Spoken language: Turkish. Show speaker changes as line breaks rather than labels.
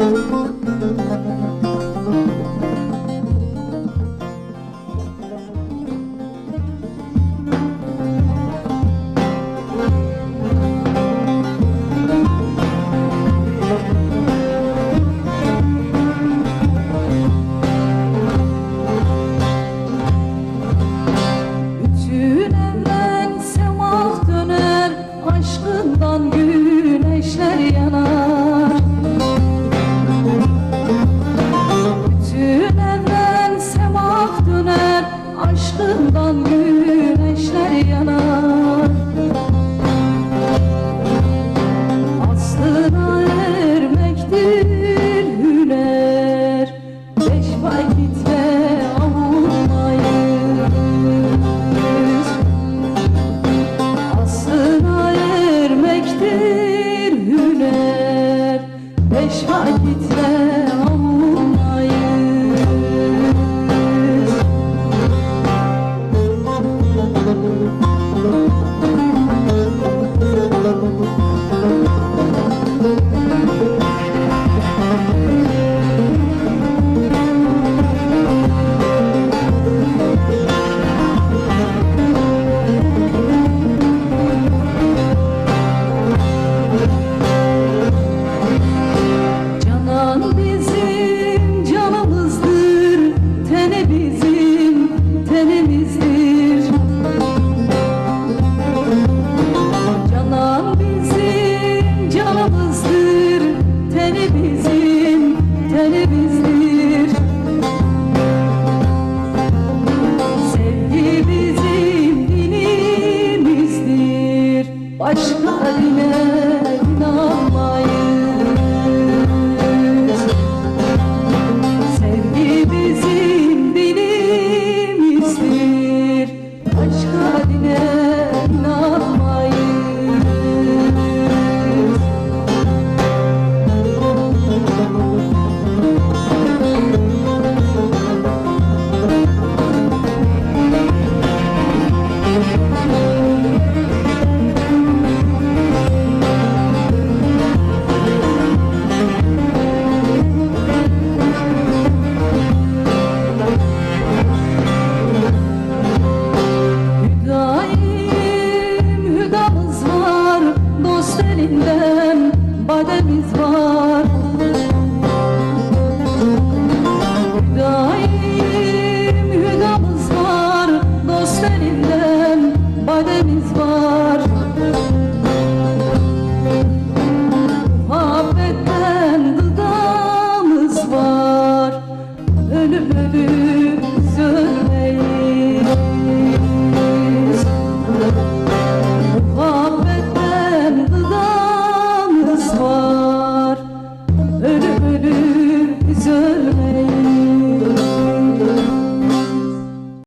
Thank you. Güneşler yanar. Aslına is one. ömür biz ölmeyiz.